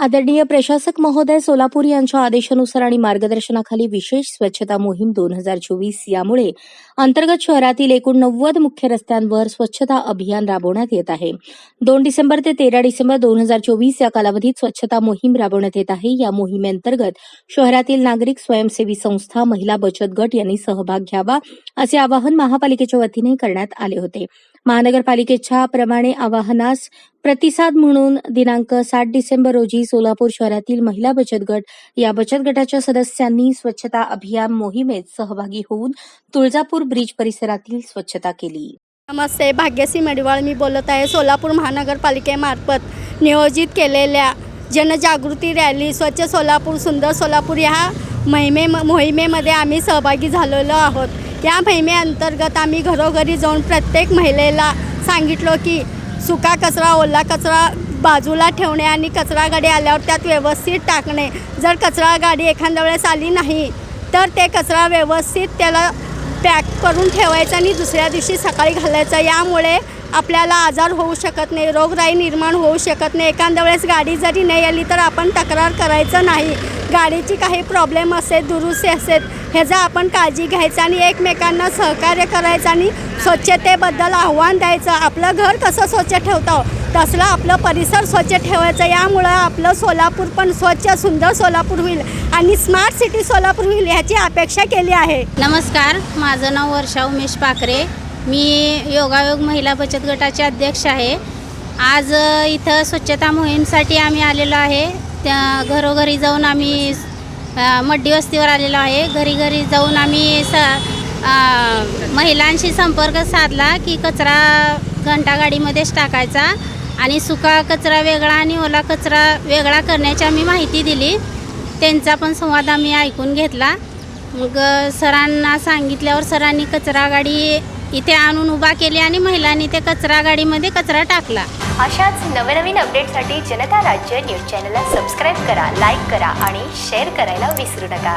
आदरणीय प्रशासक महोदय सोलापूर यांच्या आदेशानुसार आणि मार्गदर्शनाखाली विशेष स्वच्छता मोहीम दोन हजार चोवीस यामुळे अंतर्गत शहरातील एकूण नव्वद मुख्य रस्त्यांवर स्वच्छता अभियान राबवण्यात येत आहे. दोन डिसेंबर ते तेरा डिसेंबर दोन हजार चोवीस या कालावधीत स्वच्छता मोहीम राबवण्यात येत आहे. या मोहिमेअंतर्गत शहरातील नागरिक स्वयंसेवी संस्था महिला बचत गट यांनी सहभाग घ्यावा असे आवाहन महापालिकेच्या वतीने करण्यात आले होते. महानगरपालिकेच्या प्रमाणे आवाहनास प्रतिसाद म्हणून दिनांक सात डिसेंबर रोजी सोलापूर शहरातील महिला बचत गट या बचत गटाच्या सदस्यांनी स्वच्छता अभियान मोहिमेत सहभागी होऊन तुळजापूर ब्रिज परिसरातील स्वच्छता केली. नमस्ते भाग्यश्री मेडवाळ मी बोलत आहे सोलापूर महानगरपालिकेमार्फत नियोजित केलेल्या जनजागृती रॅली स्वच्छ सोलापूर सुंदर सोलापूर ह्या मोहिमे मोहिमेमध्ये आम्ही सहभागी झालेलो आहोत. या मोहिमेअंतर्गत आम्ही घरोघरी जाऊन प्रत्येक महिलेला सांगितलो की सुका कचरा ओला कचरा बाजूला ठेवणे आणि कचरा गाडी आल्यावर त्यात व्यवस्थित टाकणे. जर कचरा गाडी एखाद्या वेळेस आली नाही तर ते कचरा व्यवस्थित त्याला पॅक करून ठेवायचा आणि दुसऱ्या दिवशी सकाळी घालायचं. यामुळे आपल्याला आजार होऊ शकत नाही रोगराई निर्माण होऊ शकत नाही. एखाद्या वेळेस गाडी जरी नाही आली तर आपण तक्रार करायचं नाही. गाडीची काही प्रॉब्लेम असेल दुरुस्ती असेल ह्याचा आपण काळजी घ्यायचा आणि एकमेकांना सहकार्य करायचं आणि स्वच्छतेबद्दल आव्हान द्यायचं. आपलं घर कसं स्वच्छ ठेवतो हो, तसलं आपलं परिसर स्वच्छ ठेवायचं. यामुळं आपलं सोलापूर पण स्वच्छ सुंदर सोलापूर होईल आणि स्मार्ट सिटी सोलापूर होईल ह्याची अपेक्षा केली आहे. नमस्कार माझं नाव वर्षा उमेश पाखरे मी योगायोग महिला बचत गटाचे अध्यक्ष आहे. आज इथं स्वच्छता मोहीमसाठी आम्ही आलेलो आहे. त्या घरोघरी जाऊन आम्ही मड्डी वस्तीवर आलेलो आहे. घरी घरी जाऊन आम्ही स महिलांशी संपर्क साधला की कचरा घंटागाडीमध्येच टाकायचा आणि सुका कचरा वेगळा आणि ओला कचरा वेगळा करण्याची आम्ही माहिती दिली. त्यांचा पण संवाद आम्ही ऐकून घेतला. मग सरांना सांगितल्यावर सरांनी कचरा गाडी इथे आणून उभा केली आणि महिलांनी ते कचरा गाडीमध्ये कचरा टाकला. अशाच नवनवीन अपडेटसाठी जनता राज्य न्यूज चॅनलला सबस्क्राईब करा लाईक करा आणि शेअर करायला विसरू नका.